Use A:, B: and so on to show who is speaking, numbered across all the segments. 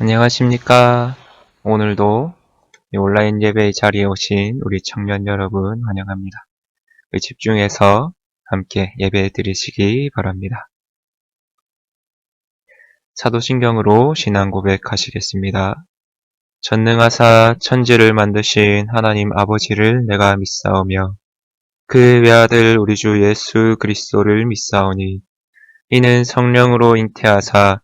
A: 안녕하십니까. 오늘도 이 온라인 예배 자리에 오신 우리 청년 여러분 환영합니다. 그 집중해서 함께 예배 드리시기 바랍니다. 사도신경으로 신앙 고백하시겠습니다. 전능하사 천지를 만드신 하나님 아버지를 내가 믿사오며 그 외아들 우리 주 예수 그리스도를 믿사오니 이는 성령으로 잉태하사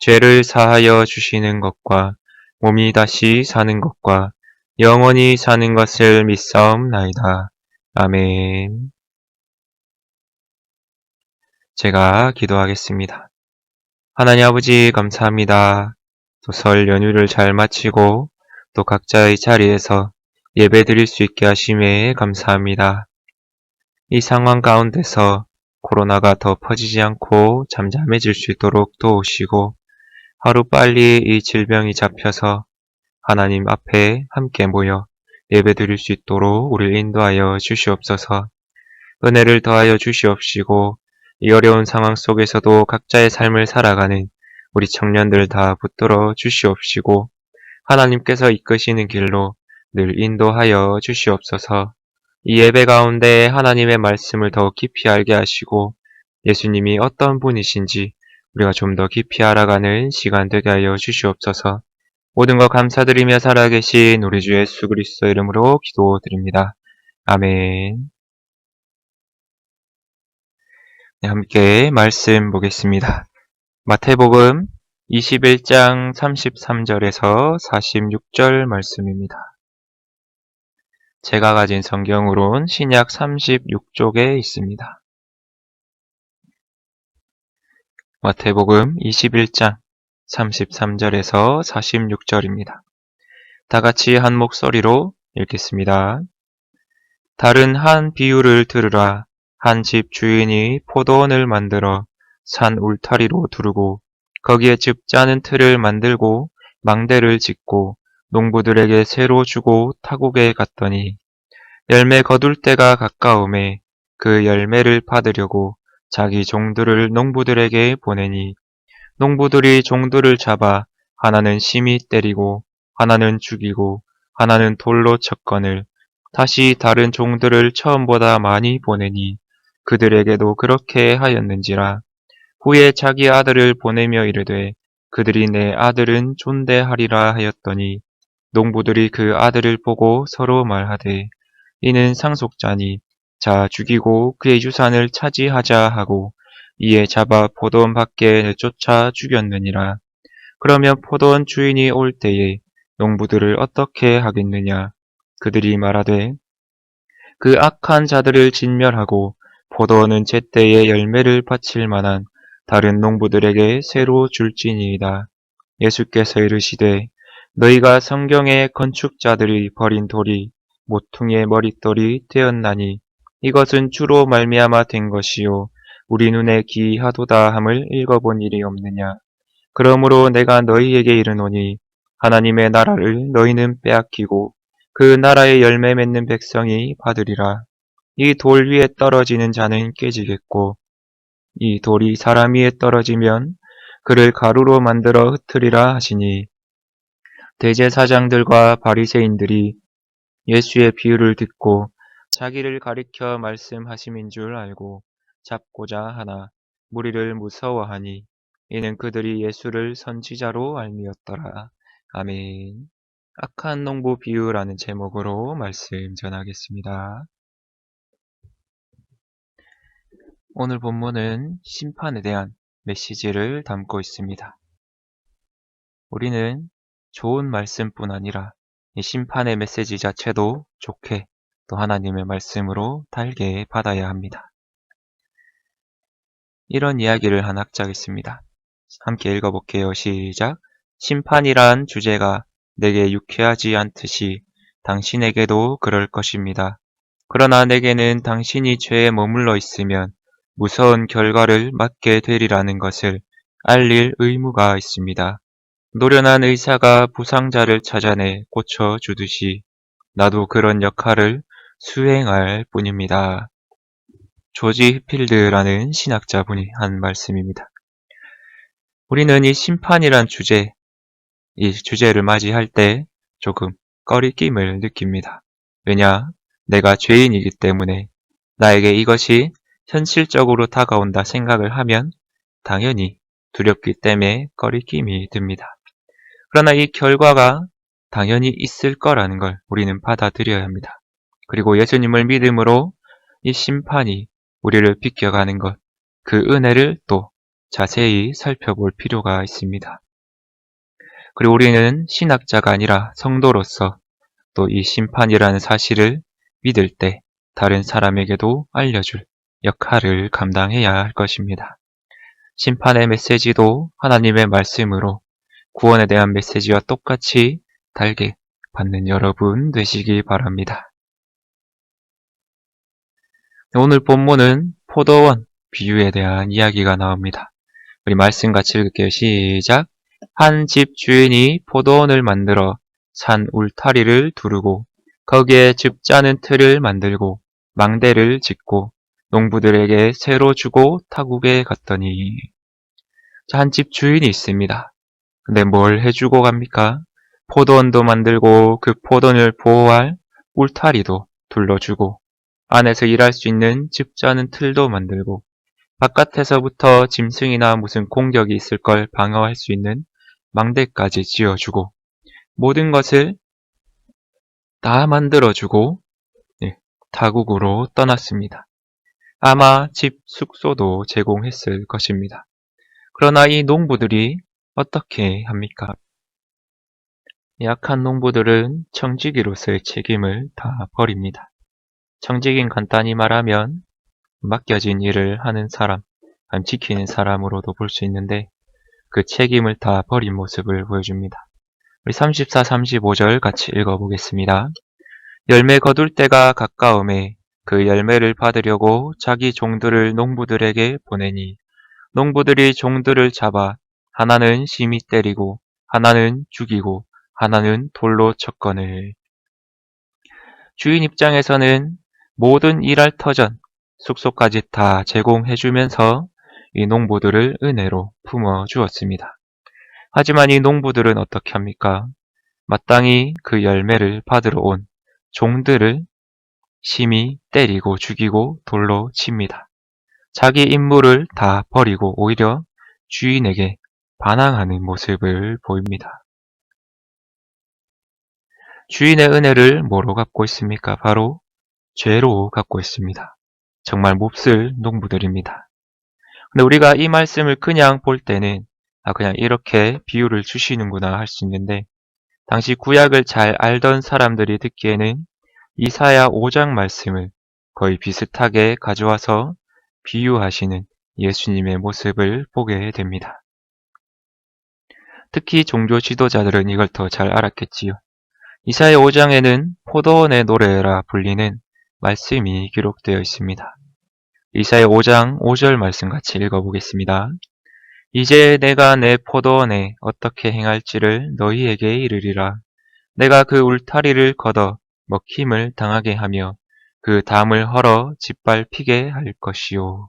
A: 죄를 사하여 주시는 것과 몸이 다시 사는 것과 영원히 사는 것을 믿사옵나이다. 아멘. 제가 기도하겠습니다. 하나님 아버지 감사합니다. 또 설 연휴를 잘 마치고 또 각자의 자리에서 예배 드릴 수 있게 하심에 감사합니다. 이 상황 가운데서 코로나가 더 퍼지지 않고 잠잠해질 수 있도록 도우시고 하루 빨리 이 질병이 잡혀서 하나님 앞에 함께 모여 예배 드릴 수 있도록 우리를 인도하여 주시옵소서. 은혜를 더하여 주시옵시고 이 어려운 상황 속에서도 각자의 삶을 살아가는 우리 청년들 다 붙들어 주시옵시고 하나님께서 이끄시는 길로 늘 인도하여 주시옵소서. 이 예배 가운데 하나님의 말씀을 더 깊이 알게 하시고 예수님이 어떤 분이신지 우리가 좀 더 깊이 알아가는 시간 되게 하여 주시옵소서 모든 것 감사드리며 살아계신 우리 주 예수 그리스도 이름으로 기도드립니다. 아멘. 네, 함께 말씀 보겠습니다. 마태복음 21장 33절에서 46절 말씀입니다. 제가 가진 성경으론 신약 36쪽에 있습니다. 마태복음 21장 33절에서 46절입니다. 다 같이 한 목소리로 읽겠습니다. 다른 한 비유를 들으라. 한 집 주인이 포도원을 만들어 산 울타리로 두르고 거기에 즙 짜는 틀을 만들고 망대를 짓고 농부들에게 새로 주고 타국에 갔더니 열매 거둘 때가 가까움에 그 열매를 받으려고 자기 종들을 농부들에게 보내니 농부들이 종들을 잡아 하나는 심히 때리고 하나는 죽이고 하나는 돌로 쳤거늘 다시 다른 종들을 처음보다 많이 보내니 그들에게도 그렇게 하였는지라. 후에 자기 아들을 보내며 이르되 그들이 내 아들은 존대하리라 하였더니 농부들이 그 아들을 보고 서로 말하되 이는 상속자니 자 죽이고 그의 유산을 차지하자 하고 이에 잡아 포도원 밖에 내쫓아 죽였느니라. 그러면 포도원 주인이 올 때에 농부들을 어떻게 하겠느냐? 그들이 말하되 그 악한 자들을 진멸하고 포도원은 제때에 열매를 바칠 만한 다른 농부들에게 새로 줄지니이다. 예수께서 이르시되 너희가 성경의 건축자들이 버린 돌이 모퉁이의 머릿돌이 되었나니 이것은 주로 말미암아 된 것이요. 우리 눈에 기이하도다 함을 읽어본 일이 없느냐. 그러므로 내가 너희에게 이르노니 하나님의 나라를 너희는 빼앗기고 그 나라의 열매 맺는 백성이 받으리라. 이 돌 위에 떨어지는 자는 깨지겠고 이 돌이 사람 위에 떨어지면 그를 가루로 만들어 흩으리라 하시니 대제사장들과 바리새인들이 예수의 비유를 듣고 자기를 가리켜 말씀하심인 줄 알고 잡고자 하나 무리를 무서워하니 이는 그들이 예수를 선지자로 알미었더라. 아멘. 악한 농부 비유라는 제목으로 말씀 전하겠습니다. 오늘 본문은 심판에 대한 메시지를 담고 있습니다. 우리는 좋은 말씀뿐 아니라 이 심판의 메시지 자체도 좋게 또 하나님의 말씀으로 달게 받아야 합니다. 이런 이야기를 한 학자가 있습니다. 함께 읽어볼게요. 시작. 심판이란 주제가 내게 유쾌하지 않듯이 당신에게도 그럴 것입니다. 그러나 내게는 당신이 죄에 머물러 있으면 무서운 결과를 맞게 되리라는 것을 알릴 의무가 있습니다. 노련한 의사가 부상자를 찾아내 고쳐주듯이 나도 그런 역할을 수행할 뿐입니다. 조지 히필드라는 신학자분이 한 말씀입니다. 우리는 이 심판이란 주제, 이 주제를 맞이할 때 조금 꺼리낌을 느낍니다. 왜냐? 내가 죄인이기 때문에 나에게 이것이 현실적으로 다가온다 생각을 하면 당연히 두렵기 때문에 꺼리낌이 듭니다. 그러나 이 결과가 당연히 있을 거라는 걸 우리는 받아들여야 합니다. 그리고 예수님을 믿음으로 이 심판이 우리를 비껴가는 것, 그 은혜를 또 자세히 살펴볼 필요가 있습니다. 그리고 우리는 신학자가 아니라 성도로서 또 이 심판이라는 사실을 믿을 때 다른 사람에게도 알려줄 역할을 감당해야 할 것입니다. 심판의 메시지도 하나님의 말씀으로 구원에 대한 메시지와 똑같이 달게 받는 여러분 되시기 바랍니다. 오늘 본문은 포도원 비유에 대한 이야기가 나옵니다. 우리 말씀 같이 읽을게요. 시작. 한 집 주인이 포도원을 만들어 산 울타리를 두르고 거기에 즙 짜는 틀을 만들고 망대를 짓고 농부들에게 새로 주고 타국에 갔더니 한 집 주인이 있습니다. 근데 뭘 해주고 갑니까? 포도원도 만들고 그 포도원을 보호할 울타리도 둘러주고 안에서 일할 수 있는 즙 짜는 틀도 만들고 바깥에서부터 짐승이나 무슨 공격이 있을 걸 방어할 수 있는 망대까지 지어주고 모든 것을 다 만들어주고 네, 타국으로 떠났습니다. 아마 집 숙소도 제공했을 것입니다. 그러나 이 농부들이 어떻게 합니까? 약한 농부들은 청지기로서의 책임을 다 버립니다. 청지기는 간단히 말하면 맡겨진 일을 하는 사람, 지키는 사람으로도 볼 수 있는데 그 책임을 다 버린 모습을 보여줍니다. 우리 34, 35절 같이 읽어보겠습니다. 열매 거둘 때가 가까움에 그 열매를 받으려고 자기 종들을 농부들에게 보내니 농부들이 종들을 잡아 하나는 심히 때리고 하나는 죽이고 하나는 돌로 쳤거늘. 주인 입장에서는 모든 일할 터전, 숙소까지 다 제공해주면서 이 농부들을 은혜로 품어 주었습니다. 하지만 이 농부들은 어떻게 합니까? 마땅히 그 열매를 받으러 온 종들을 심히 때리고 죽이고 돌로 칩니다. 자기 임무를 다 버리고 오히려 주인에게 반항하는 모습을 보입니다. 주인의 은혜를 뭐로 갖고 있습니까? 바로 죄로 갖고 있습니다. 정말 몹쓸 농부들입니다. 근데 우리가 이 말씀을 그냥 볼 때는 아 그냥 이렇게 비유를 주시는구나 할 수 있는데 당시 구약을 잘 알던 사람들이 듣기에는 이사야 5장 말씀을 거의 비슷하게 가져와서 비유하시는 예수님의 모습을 보게 됩니다. 특히 종교 지도자들은 이걸 더 잘 알았겠지요. 이사야 5장에는 포도원의 노래라 불리는 말씀이 기록되어 있습니다. 이사야 5장 5절 말씀 같이 읽어보겠습니다. 이제 내가 내 포도원에 어떻게 행할지를 너희에게 이르리라. 내가 그 울타리를 걷어 먹힘을 당하게 하며 그 담을 헐어 짓밟히게 할 것이요.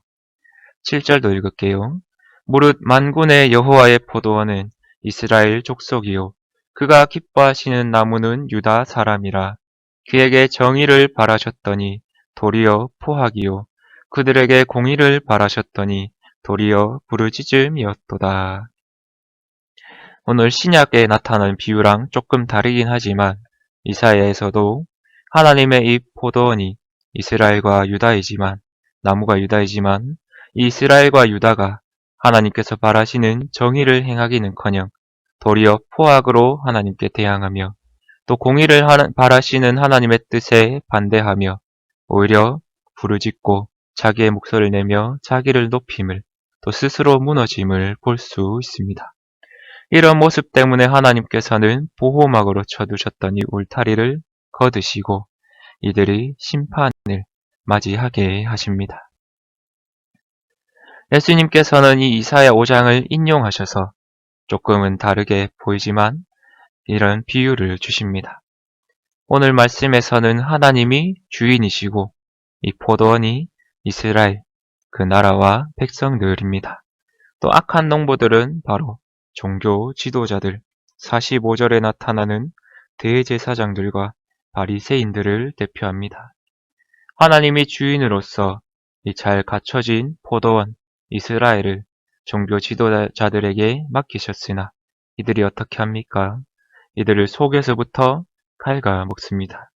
A: 7절도 읽을게요. 무릇 만군의 여호와의 포도원은 이스라엘 족속이요. 그가 기뻐하시는 나무는 유다 사람이라. 그에게 정의를 바라셨더니 도리어 포악이요. 그들에게 공의를 바라셨더니 도리어 부르짖음이었도다. 오늘 신약에 나타난 비유랑 조금 다르긴 하지만 이사야에서도 하나님의 이 포도원이 이스라엘과 유다이지만 나무가 유다이지만 이스라엘과 유다가 하나님께서 바라시는 정의를 행하기는커녕 도리어 포악으로 하나님께 대항하며 또 공의를 바라시는 하나님의 뜻에 반대하며 오히려 부르짖고 자기의 목소리를 내며 자기를 높임을 또 스스로 무너짐을 볼 수 있습니다. 이런 모습 때문에 하나님께서는 보호막으로 쳐두셨던 이 울타리를 거두시고 이들이 심판을 맞이하게 하십니다. 예수님께서는 이 이사야 5장을 인용하셔서 조금은 다르게 보이지만 이런 비유를 주십니다. 오늘 말씀에서는 하나님이 주인이시고 이 포도원이 이스라엘 그 나라와 백성들입니다. 또 악한 농부들은 바로 종교 지도자들 45절에 나타나는 대제사장들과 바리새인들을 대표합니다. 하나님이 주인으로서 이 잘 갖춰진 포도원 이스라엘을 종교 지도자들에게 맡기셨으나 이들이 어떻게 합니까? 이들을 속에서부터 칼가 먹습니다.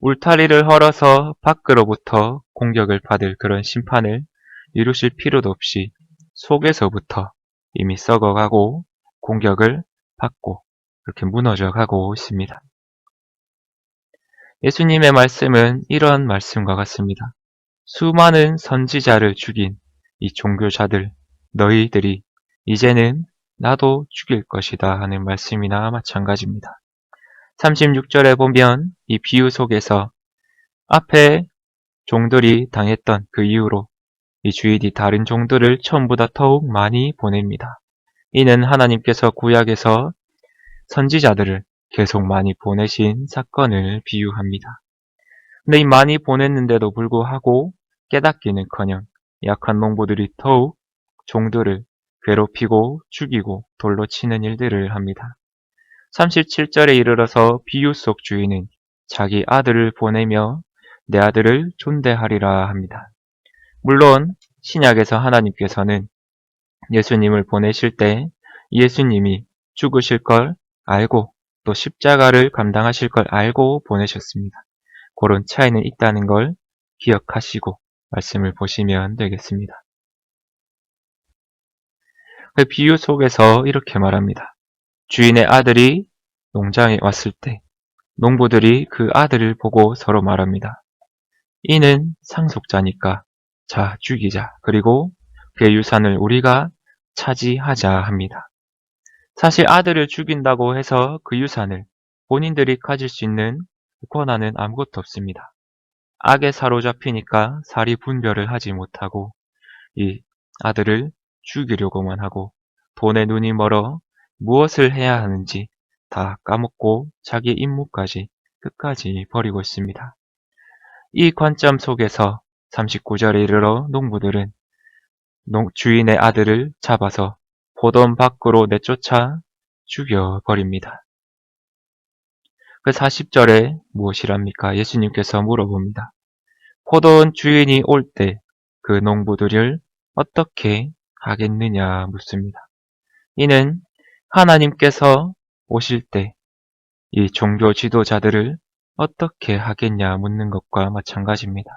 A: 울타리를 헐어서 밖으로부터 공격을 받을 그런 심판을 이루실 필요도 없이 속에서부터 이미 썩어가고 공격을 받고 그렇게 무너져 가고 있습니다. 예수님의 말씀은 이런 말씀과 같습니다. 수많은 선지자를 죽인 이 종교자들, 너희들이 이제는 나도 죽일 것이다 하는 말씀이나 마찬가지입니다. 36절에 보면 이 비유 속에서 앞에 종들이 당했던 그 이후로 이 주인이 다른 종들을 처음보다 더욱 많이 보냅니다. 이는 하나님께서 구약에서 선지자들을 계속 많이 보내신 사건을 비유합니다. 근데 이 많이 보냈는데도 불구하고 깨닫기는커녕 약한 농부들이 더욱 종들을 괴롭히고 죽이고 돌로 치는 일들을 합니다. 37절에 이르러서 비유 속 주인은 자기 아들을 보내며 내 아들을 존대하리라 합니다. 물론 신약에서 하나님께서는 예수님을 보내실 때 예수님이 죽으실 걸 알고 또 십자가를 감당하실 걸 알고 보내셨습니다. 그런 차이는 있다는 걸 기억하시고 말씀을 보시면 되겠습니다. 그 비유 속에서 이렇게 말합니다. 주인의 아들이 농장에 왔을 때 농부들이 그 아들을 보고 서로 말합니다. 이는 상속자니까 자 죽이자 그리고 그의 유산을 우리가 차지하자 합니다. 사실 아들을 죽인다고 해서 그 유산을 본인들이 가질 수 있는 권한은 아무것도 없습니다. 악에 사로잡히니까 사리 분별을 하지 못하고 이 아들을 죽이려고만 하고 돈에 눈이 멀어 무엇을 해야 하는지 다 까먹고 자기 임무까지 끝까지 버리고 있습니다. 이 관점 속에서 39절에 이르러 농부들은 주인의 아들을 잡아서 보던 밖으로 내쫓아 죽여버립니다. 그 40절에 무엇이랍니까? 예수님께서 물어봅니다. 포도원 주인이 올 때 그 농부들을 어떻게 하겠느냐 묻습니다. 이는 하나님께서 오실 때 이 종교 지도자들을 어떻게 하겠냐 묻는 것과 마찬가지입니다.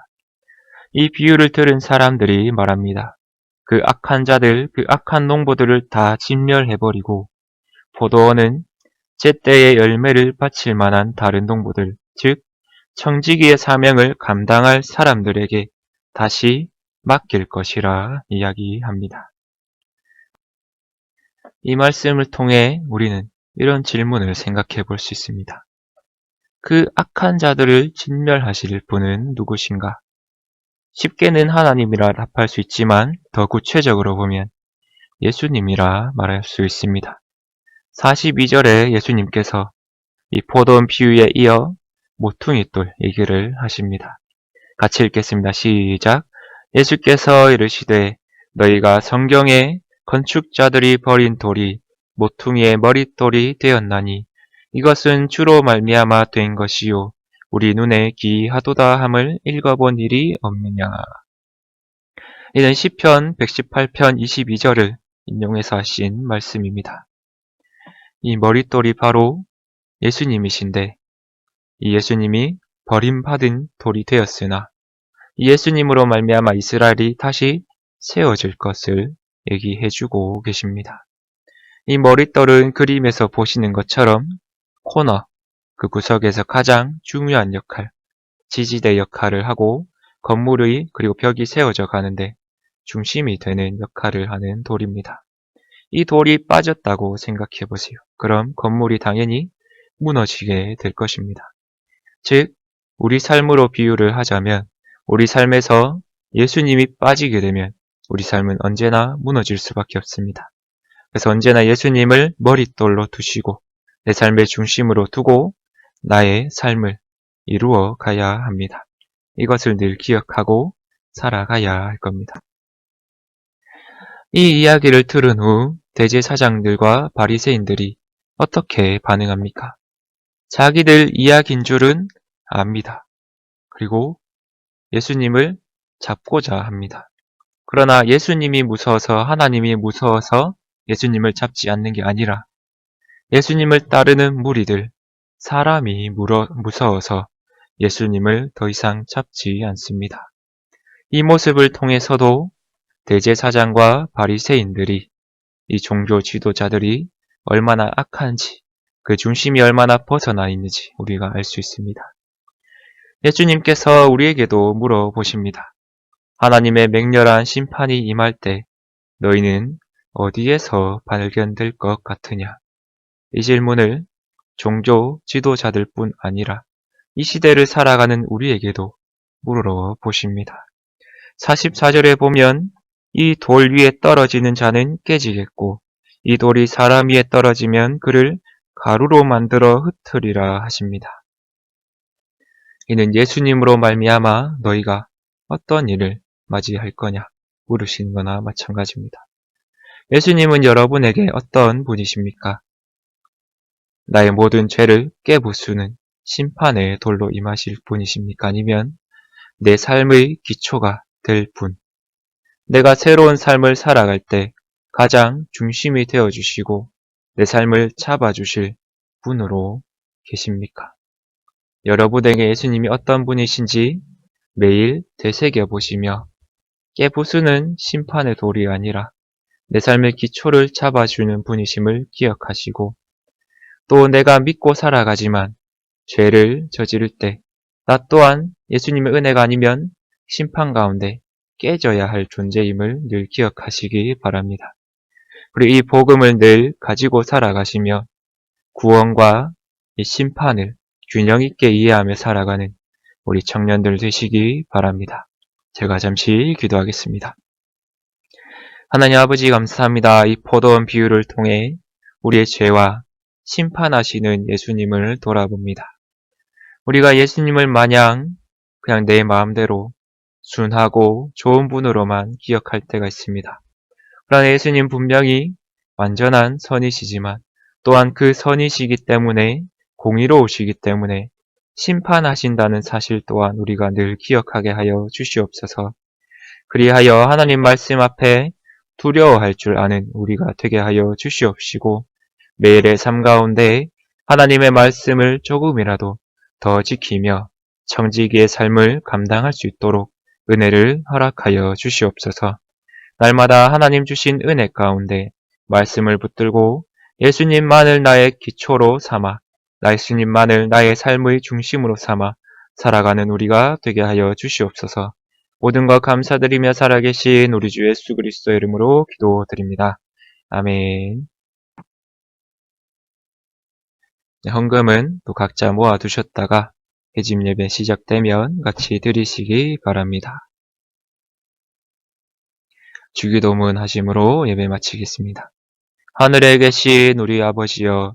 A: 이 비유를 들은 사람들이 말합니다. 그 악한 자들, 그 악한 농부들을 다 진멸해버리고 포도원은 제때의 열매를 바칠 만한 다른 농부들, 즉 청지기의 사명을 감당할 사람들에게 다시 맡길 것이라 이야기합니다. 이 말씀을 통해 우리는 이런 질문을 생각해 볼 수 있습니다. 그 악한 자들을 진멸하실 분은 누구신가? 쉽게는 하나님이라 답할 수 있지만 더 구체적으로 보면 예수님이라 말할 수 있습니다. 42절에 예수님께서 이 포도원 비유에 이어 모퉁이 돌 얘기를 하십니다. 같이 읽겠습니다. 시작. 예수께서 이르시되 너희가 성경에 건축자들이 버린 돌이 모퉁이의 머릿돌이 되었나니 이것은 주로 말미암아 된 것이요 우리 눈에 기하도다 함을 읽어본 일이 없느냐. 이는 시편 118편 22절을 인용해서 하신 말씀입니다. 이 머릿돌이 바로 예수님이신데 이 예수님이 버림받은 돌이 되었으나 이 예수님으로 말미암아 이스라엘이 다시 세워질 것을 얘기해주고 계십니다. 이 머릿돌은 그림에서 보시는 것처럼 코너, 그 구석에서 가장 중요한 역할, 지지대 역할을 하고 건물의 그리고 벽이 세워져 가는데 중심이 되는 역할을 하는 돌입니다. 이 돌이 빠졌다고 생각해 보세요. 그럼 건물이 당연히 무너지게 될 것입니다. 즉, 우리 삶으로 비유를 하자면 우리 삶에서 예수님이 빠지게 되면 우리 삶은 언제나 무너질 수밖에 없습니다. 그래서 언제나 예수님을 머릿돌로 두시고 내 삶의 중심으로 두고 나의 삶을 이루어 가야 합니다. 이것을 늘 기억하고 살아가야 할 겁니다. 이 이야기를 들은 후 대제사장들과 바리새인들이 어떻게 반응합니까? 자기들 이야기인 줄은 압니다. 그리고 예수님을 잡고자 합니다. 그러나 예수님이 무서워서 하나님이 무서워서 예수님을 잡지 않는 게 아니라 예수님을 따르는 무리들, 사람이 무서워서 예수님을 더 이상 잡지 않습니다. 이 모습을 통해서도 대제사장과 바리새인들이 이 종교 지도자들이 얼마나 악한지 그 중심이 얼마나 벗어나 있는지 우리가 알 수 있습니다. 예수님께서 우리에게도 물어보십니다. 하나님의 맹렬한 심판이 임할 때 너희는 어디에서 발견될 것 같으냐? 이 질문을 종교 지도자들 뿐 아니라 이 시대를 살아가는 우리에게도 물어 보십니다. 44절에 보면 이 돌 위에 떨어지는 자는 깨지겠고 이 돌이 사람 위에 떨어지면 그를 가루로 만들어 흩으리라 하십니다. 이는 예수님으로 말미암아 너희가 어떤 일을 맞이할 거냐 물으신 거나 마찬가지입니다. 예수님은 여러분에게 어떤 분이십니까? 나의 모든 죄를 깨부수는 심판의 돌로 임하실 분이십니까? 아니면 내 삶의 기초가 될 분, 내가 새로운 삶을 살아갈 때 가장 중심이 되어 주시고 내 삶을 잡아주실 분으로 계십니까? 여러분에게 예수님이 어떤 분이신지 매일 되새겨 보시며 깨부수는 심판의 돌이 아니라 내 삶의 기초를 잡아주는 분이심을 기억하시고 또 내가 믿고 살아가지만 죄를 저지를 때 나 또한 예수님의 은혜가 아니면 심판 가운데 깨져야 할 존재임을 늘 기억하시기 바랍니다. 그리고 이 복음을 늘 가지고 살아가시며 구원과 이 심판을 균형 있게 이해하며 살아가는 우리 청년들 되시기 바랍니다. 제가 잠시 기도하겠습니다. 하나님 아버지 감사합니다. 이 포도원 비유를 통해 우리의 죄와 심판하시는 예수님을 돌아봅니다. 우리가 예수님을 마냥 그냥 내 마음대로 순하고 좋은 분으로만 기억할 때가 있습니다. 그러나 예수님 분명히 완전한 선이시지만 또한 그 선이시기 때문에 공의로우시기 때문에 심판하신다는 사실 또한 우리가 늘 기억하게 하여 주시옵소서. 그리하여 하나님 말씀 앞에 두려워할 줄 아는 우리가 되게 하여 주시옵시고 매일의 삶 가운데 하나님의 말씀을 조금이라도 더 지키며 청지기의 삶을 감당할 수 있도록 은혜를 허락하여 주시옵소서. 날마다 하나님 주신 은혜 가운데 말씀을 붙들고 예수님만을 나의 기초로 삼아 예수님만을 나의 삶의 중심으로 삼아 살아가는 우리가 되게 하여 주시옵소서. 모든 것 감사드리며 살아계신 우리 주 예수 그리스도 이름으로 기도드립니다. 아멘. 네, 헌금은 또 각자 모아 두셨다가 해짐 예배 시작되면 같이 드리시기 바랍니다. 주기도문 하심으로 예배 마치겠습니다. 하늘에 계신 우리 아버지여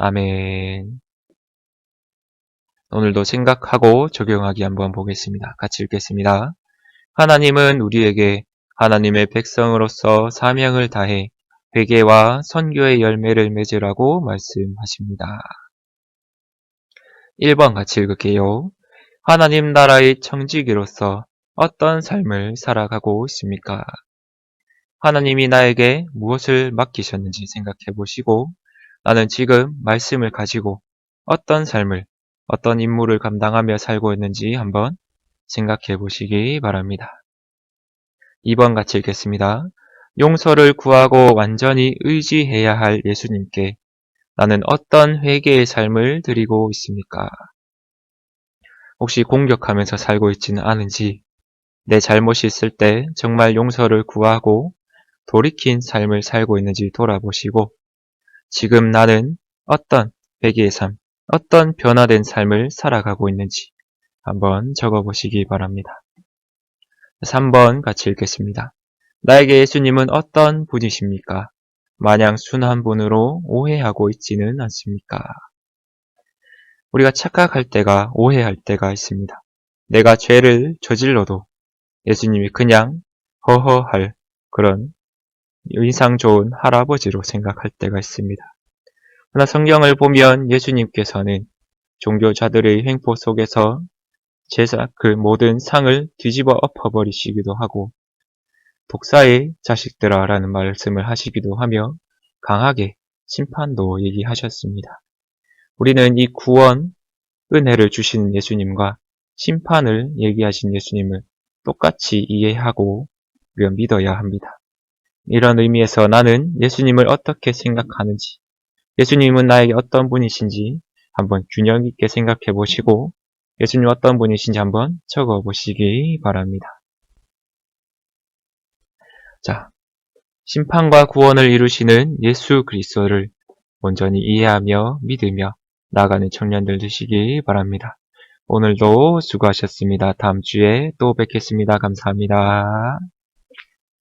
A: 아멘 오늘도 생각하고 적용하기 한번 보겠습니다. 같이 읽겠습니다. 하나님은 우리에게 하나님의 백성으로서 사명을 다해 회개와 선교의 열매를 맺으라고 말씀하십니다. 1번 같이 읽을게요. 하나님 나라의 청지기로서 어떤 삶을 살아가고 있습니까? 하나님이 나에게 무엇을 맡기셨는지 생각해 보시고 나는 지금 말씀을 가지고 어떤 삶을, 어떤 임무를 감당하며 살고 있는지 한번 생각해 보시기 바랍니다. 2번 같이 읽겠습니다. 용서를 구하고 완전히 의지해야 할 예수님께 나는 어떤 회개의 삶을 드리고 있습니까? 혹시 공격하면서 살고 있지는 않은지 내 잘못이 있을 때 정말 용서를 구하고 돌이킨 삶을 살고 있는지 돌아보시고 지금 나는 어떤 회개의 삶, 어떤 변화된 삶을 살아가고 있는지 한번 적어보시기 바랍니다. 3번 같이 읽겠습니다. 나에게 예수님은 어떤 분이십니까? 마냥 순한 분으로 오해하고 있지는 않습니까? 우리가 착각할 때가 오해할 때가 있습니다. 내가 죄를 저질러도 예수님이 그냥 허허할 그런 인상 좋은 할아버지로 생각할 때가 있습니다. 그러나 성경을 보면 예수님께서는 종교자들의 횡포 속에서 제사 그 모든 상을 뒤집어 엎어버리시기도 하고 독사의 자식들아 라는 말씀을 하시기도 하며 강하게 심판도 얘기하셨습니다. 우리는 이 구원, 은혜를 주시는 예수님과 심판을 얘기하신 예수님을 똑같이 이해하고 믿어야 합니다. 이런 의미에서 나는 예수님을 어떻게 생각하는지, 예수님은 나에게 어떤 분이신지 한번 균형 있게 생각해 보시고 예수님 어떤 분이신지 한번 적어 보시기 바랍니다. 자, 심판과 구원을 이루시는 예수 그리스도를 온전히 이해하며 믿으며 나가는 청년들 되시기 바랍니다. 오늘도 수고하셨습니다. 다음 주에 또 뵙겠습니다. 감사합니다.